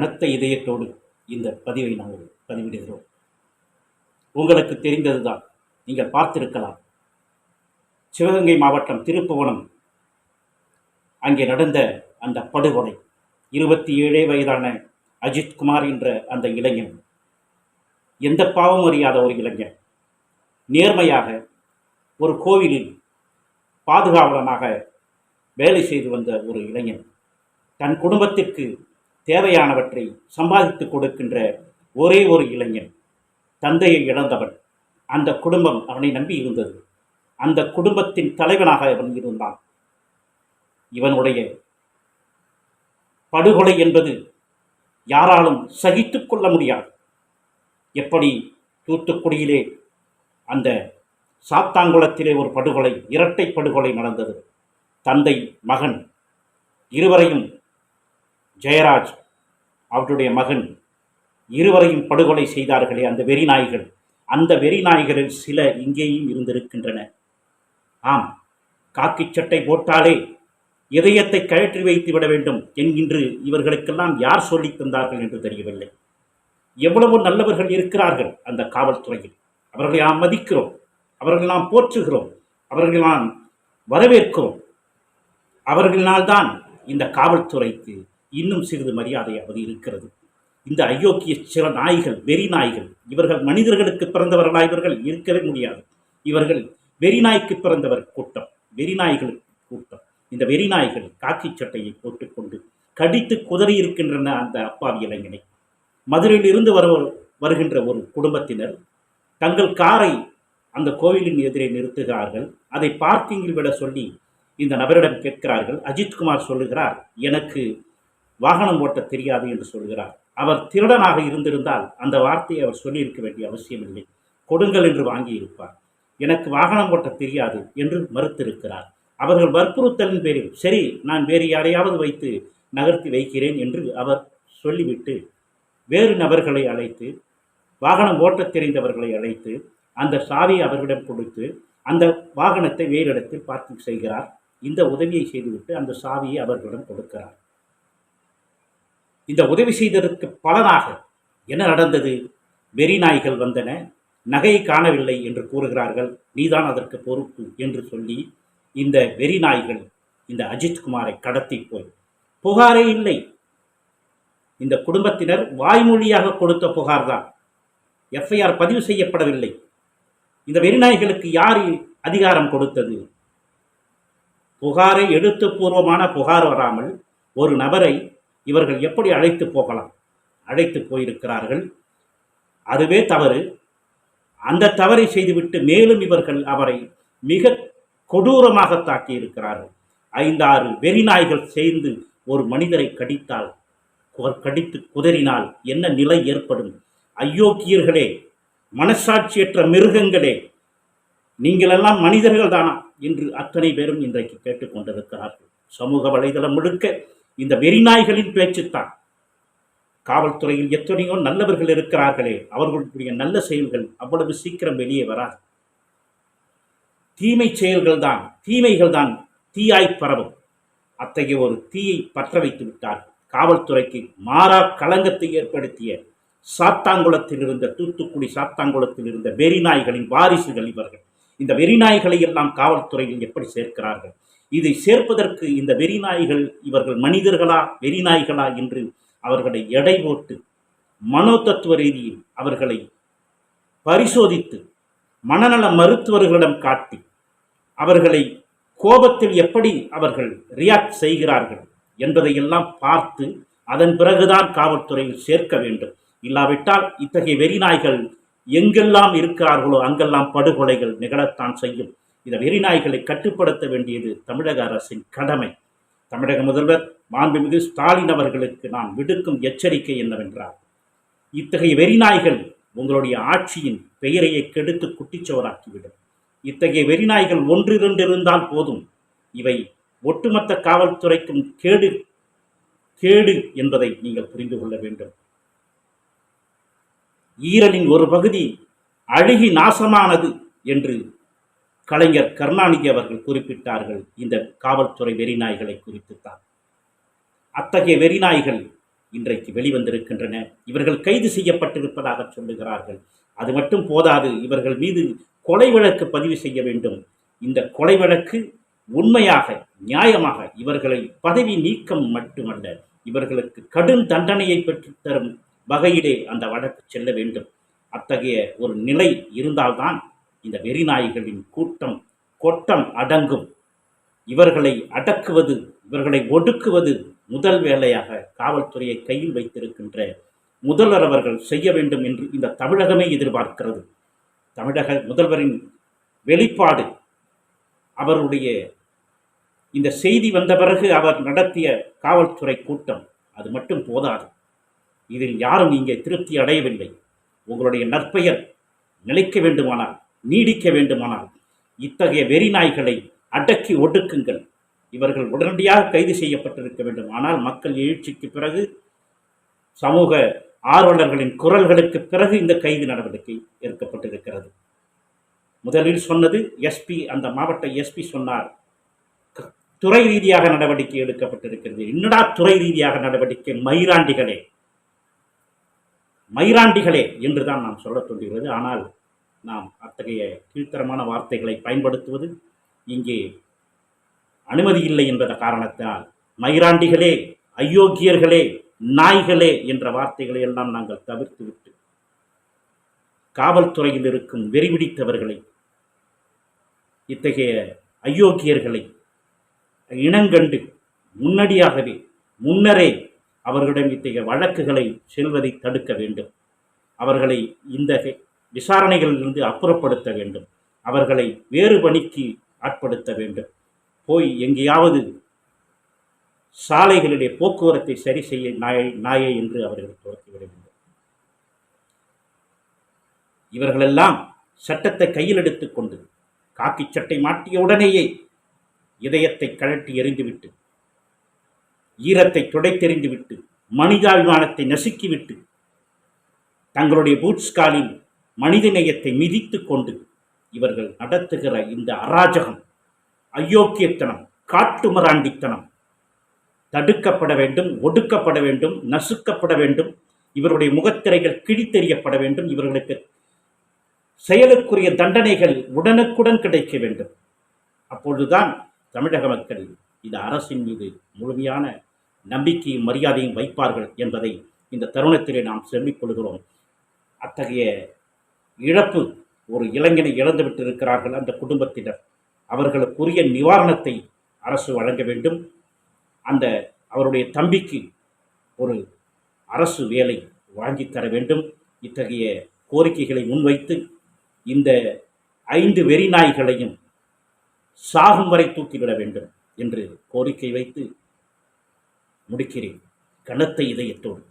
கனத்த இதயத்தோடு இந்த பதிவை நாங்கள் பதிவிடுகிறோம். உங்களுக்கு தெரிந்ததுதான் நீங்கள் பார்த்திருக்கலாம். சிவகங்கை மாவட்டம் திருப்புவனம் அங்கே நடந்த அந்த படுகொலை இருபத்தி ஏழே வயதான அஜித்குமார் என்ற அந்த இளைஞன் எந்த பாவம் அறியாத ஒரு இளைஞன் நேர்மையாக ஒரு கோவிலில் பாதுகாவலனாக வேலை செய்து வந்த ஒரு இளைஞன் தன் குடும்பத்திற்கு தேவையானவற்றை சம்பாதித்து கொடுக்கின்ற ஒரே ஒரு இளைஞன் தந்தையை இழந்தவன். அந்த குடும்பம் அவனை நம்பி இருந்தது. அந்த குடும்பத்தின் தலைவனாக அவன் இருந்தான். இவனுடைய படுகொலை என்பது யாராலும் சகித்துக் கொள்ள முடியாது. எப்படி தூத்துக்குடியிலே அந்த சாத்தாங்குளத்திலே ஒரு படுகொலை இரட்டை படுகொலை நடந்தது. தந்தை மகன் இருவரையும் ஜெயராஜ் அவருடைய மகன் இருவரையும் படுகொலை செய்தார்களே அந்த வெறி நாய்கள் அந்த வெறி நாய்களில் சில இங்கேயும் இருந்திருக்கின்றன. ஆம் காக்கி சட்டை போட்டாலே இதயத்தை கழற்றி வைத்து விட வேண்டும் என்கின்று இவர்களுக்கெல்லாம் யார் சொல்லித் தந்தார்கள் என்று தெரியவில்லை. எவ்வளவு நல்லவர்கள் இருக்கிறார்கள் அந்த காவல்துறையில். அவர்களை நாம் மதிக்கிறோம் அவர்களை நாம் போற்றுகிறோம் அவர்களை நாம் வரவேற்கிறோம். அவர்களினால்தான் இந்த காவல்துறைக்கு இன்னும் சிறிது மரியாதையாவது இருக்கிறது. இந்த அயோக்கிய சில நாய்கள் வெறி நாய்கள் இவர்கள் மனிதர்களுக்கு பிறந்தவர்களா? இவர்கள் இருக்கவே முடியாது. இவர்கள் வெறி நாய்க்கு பிறந்தவர் கூட்டம் வெறி நாய்கள் கூட்டம். இந்த வெறி நாய்கள் காக்கி சட்டையை போட்டுக்கொண்டு கடித்து குதறி இருக்கின்றன அந்த அப்பாவி இளைஞனை. மதுரையிலிருந்து வர வருகின்ற ஒரு குடும்பத்தினர் தங்கள் காரை அந்த கோவிலின் எதிரே நிறுத்துகிறார்கள். அதை பார்க்கிங்கில் விட சொல்லி இந்த நபரிடம் கேட்கிறார்கள். அஜித்குமார் சொல்லுகிறார் எனக்கு வாகனம் ஓட்ட தெரியாது என்று சொல்கிறார். அவர் திருடனாக இருந்திருந்தால் அந்த வார்த்தையை அவர் சொல்லியிருக்க வேண்டிய அவசியமில்லை கொடுங்கள் என்று வாங்கியிருப்பார். எனக்கு வாகனம் ஓட்ட தெரியாது என்று மறுத்திருக்கிறார். அவர்கள் வற்புறுத்தலின் பேரில் சரி நான் வேறு யாரையாவது வைத்து நகர்த்தி வைக்கிறேன் என்று அவர் சொல்லிவிட்டு வேறு நபர்களை அழைத்து வாகனம் ஓட்டத் தெரிந்தவர்களை அழைத்து அந்த சாவியை அவர்களிடம் கொடுத்து அந்த வாகனத்தை வேறு இடத்தில் பார்க்கிங் செய்கிறார். இந்த உதவியை செய்துவிட்டு அந்த சாவியை அவர்களிடம் கொடுக்கிறார். இந்த உதவி செய்ததற்கு பலனாக என்ன நடந்தது? வெறி நாய்கள் வந்தன நகையை காணவில்லை என்று கூறுகிறார்கள் நீதான் அதற்கு பொறுப்பு என்று சொல்லி இந்த வெறி நாய்கள் இந்த அஜித்குமாரை கடத்தி போய். புகாரே இல்லை. இந்த குடும்பத்தினர் வாய்மொழியாக கொடுத்த புகார் தான் எஃப்ஐஆர் பதிவு செய்யப்படவில்லை. இந்த வெறிநாய்களுக்கு யார் அதிகாரம் கொடுத்தது? புகாரை எழுத்துப்பூர்வமான புகார் வராமல் ஒரு நபரை இவர்கள் எப்படி அழைத்து போகலாம்? அழைத்து போயிருக்கிறார்கள். அதுவே தவறு. அந்த தவறை செய்துவிட்டு மேலும் இவர்கள் அவரை மிக கொடூரமாக தாக்கி இருக்கிறார்கள் ஐந்தாறு வெறிநாய்கள் சேர்ந்து ஒரு மனிதரை கடித்தால் கடித்து குதறினால் என்ன நிலை ஏற்படும்? அயோக்கியர்களே மனசாட்சியற்ற மிருகங்களே நீங்களெல்லாம் மனிதர்கள் தானா என்று அத்தனை பேரும் இன்றைக்கு கேட்டுக்கொண்டிருக்கிறார்கள். சமூக வலைதளம் முழுக்க இந்த வெறிநாய்களின் பேச்சுத்தான். காவல்துறையில் எத்தனையோ நல்லவர்கள் இருக்கிறார்களே அவர்களுடைய நல்ல செயல்கள் அவ்வளவு சீக்கிரம் வெளியே வராது. தீமை செயல்கள் தான் தீமைகள் தான் தீயாய் பரவும். அத்தகைய ஒரு தீயை பற்ற வைத்து விட்டார் காவல்துறைக்கு மாறா களங்கத்தை ஏற்படுத்திய சாத்தாங்குளத்தில் இருந்த தூத்துக்குடி சாத்தாங்குளத்தில் இருந்த வெறிநாய்களின் வாரிசுகள் இவர்கள். இந்த வெறிநாய்களை எல்லாம் காவல்துறையில் எப்படி சேர்க்கிறார்கள்? இதை சேர்ப்பதற்கு இந்த வெறிநாய்கள் இவர்கள் மனிதர்களா வெறிநாய்களா என்று அவர்களை எடை போட்டு மனோதத்துவ ரீதியில் அவர்களை பரிசோதித்து மனநல மருத்துவர்களிடம் காட்டி அவர்களை கோபத்தில் எப்படி அவர்கள் ரியாக்ட் செய்கிறார்கள் என்பதையெல்லாம் பார்த்து அதன் பிறகுதான் காவல்துறையில் சேர்க்க வேண்டும். இல்லாவிட்டால் இத்தகைய வெறிநாய்கள் எங்கெல்லாம் இருக்கிறார்களோ அங்கெல்லாம் படுகொலைகள் நிகழத்தான் செய்யும். இந்த வெறிநாய்களை கட்டுப்படுத்த வேண்டியது தமிழக அரசின் கடமை. தமிழக முதல்வர் மாண்புமிகு ஸ்டாலின் அவர்களுக்கு நான் விடுக்கும் எச்சரிக்கை என்னவென்றால் இத்தகைய வெறிநாய்கள் உங்களுடைய ஆட்சியின் பெயரையை கெடுத்து குட்டிச்சவராக்கிவிடும் இத்தகைய வெறிநாய்கள் ஒன்றிரண்டிருந்தால் போதும் இவை ஒட்டுமொத்த காவல்துறைக்கும் கேடு கேடு என்பதை நீங்கள் புரிந்து கொள்ள வேண்டும். ஈரலின் ஒரு பகுதி அழுகி நாசமானது என்று கலைஞர் கருணாநிதி அவர்கள் குறிப்பிட்டார்கள் இந்த காவல்துறை வெறிநாய்களை குறித்துத்தான். அத்தகைய வெறிநாய்கள் இன்றைக்கு வெளிவந்திருக்கின்றன. இவர்கள் கைது செய்யப்பட்டிருப்பதாக சொல்லுகிறார்கள். அது மட்டும் போதாது இவர்கள் மீது கொலை வழக்கு பதிவு செய்ய வேண்டும். இந்த கொலை வழக்கு உண்மையாக நியாயமாக இவர்களை பதவி நீக்கம் மட்டுமல்ல இவர்களுக்கு கடும் தண்டனையை பெற்றுத்தரும் வகையிலே அந்த வழக்கு செல்ல வேண்டும். அத்தகைய ஒரு நிலை இருந்தால்தான் இந்த வெறிநாய்களின் கூட்டம் கொட்டம் அடங்கும். இவர்களை அடக்குவது இவர்களை ஒடுக்குவது முதல் வேலையாக காவல்துறையை கையில் வைத்திருக்கின்ற முதல்வர் அவர்கள் செய்ய வேண்டும் என்று இந்த தமிழகமே எதிர்பார்க்கிறது. தமிழக முதல்வரின் வெளிப்பாடு அவருடைய இந்த செய்தி வந்த பிறகு அவர் நடத்திய காவல்துறை கூட்டம் அது மட்டும் போதாது. இதில் யாரும் இங்கே திருப்தி அடையவில்லை. உங்களுடைய நற்பெயர் நிலைக்க வேண்டுமானால் நீடிக்க வேண்டுமானால் இத்தகைய வெறிநாய்களை அடக்கி ஒடுக்குங்கள். இவர்கள் உடனடியாக கைது செய்யப்பட்டிருக்க வேண்டும். ஆனால் மக்கள் எழுச்சிக்கு பிறகு சமூக ஆர்வலர்களின் குரல்களுக்கு பிறகு இந்த கைது நடவடிக்கை எடுக்கப்பட்டிருக்கிறது. முதலில் சொன்னது எஸ்பி அந்த மாவட்ட எஸ்பி சொன்னார் க- துறை ரீதியாக நடவடிக்கை எடுக்கப்பட்டிருக்கிறது. என்னடா துறை ரீதியாக நடவடிக்கை? மயிராண்டிகளே. மயிராண்டிகளே என்று தான் நாம் சொல்லத் தோன்றுகிறது. ஆனால் நாம் அத்தகைய கீழ்த்தரமான வார்த்தைகளை பயன்படுத்துவது இங்கே அனுமதி இல்லை என்பத காரணத்தால் மயிராண்டிகளே அயோக்கியர்களே நாய்களே என்ற வார்த்தைகளை எல்லாம் நாங்கள் தவிர்த்துவிட்டு காவல்துறையில் இருக்கும் வெறிபிடித்தவர்களை இத்தகைய அயோக்கியர்களை இனங்கண்டு முன்னடியாகவே முன்னரே அவர்களிடம் இத்தகைய வழக்குகளை செல்வதை தடுக்க வேண்டும். அவர்களை இந்த விசாரணைகளிலிருந்து அப்புறப்படுத்த வேண்டும். அவர்களை வேறு பணிக்கு ஆட்படுத்த வேண்டும். போய் எங்கேயாவது சாலைகளிலே போக்குவரத்தை சரி செய்ய நாயை நாயை என்று அவர்கள் துரத்திவிட வேண்டும். இவர்களெல்லாம் சட்டத்தை கையில் எடுத்துக்கொண்டு காக்கி சட்டை மாட்டிய உடனேயே இதயத்தை கழட்டி எறிந்துவிட்டு ஈரத்தை துடைத்தெறிந்துவிட்டு மனிதாபிமானத்தை நசுக்கிவிட்டு தங்களுடைய பூட்ஸ் காலில் மனிதநேயத்தை மிதித்து கொண்டு இவர்கள் நடத்துகிற இந்த அராஜகம் அயோக்கியத்தனம் காட்டுமராண்டித்தனம் தடுக்கப்பட வேண்டும் ஒடுக்கப்பட வேண்டும் நசுக்கப்பட வேண்டும் இவருடைய முகத்திரைகள் கிழித்தெறியப்பட வேண்டும் இவர்களுக்கு செயலுக்குரிய தண்டனைகள் உடனுக்குடன் கிடைக்க வேண்டும். அப்பொழுதுதான் தமிழக மக்கள் இந்த அரசின் மீது முழுமையான நம்பிக்கையும் மரியாதையும் வைப்பார்கள் என்பதை இந்த தருணத்திலே நாம் சொல்லிக் கொள்கிறோம். அத்தகைய இழப்பு ஒரு இளைஞனை இழந்துவிட்டு இருக்கிறார்கள் அந்த குடும்பத்தினர். அவர்களுக்குரிய நிவாரணத்தை அரசு வழங்க வேண்டும். அந்த அவருடைய தம்பிக்கு ஒரு அரசு வேலை வாங்கித் தர வேண்டும். இத்தகைய கோரிக்கைகளை முன்வைத்து இந்த ஐந்து வெறிநாய்களையும் சாகும் வரை தூக்கிவிட வேண்டும் என்று கோரிக்கை வைத்து முடிக்கிறேன். கனத்த இதயத்தோடு.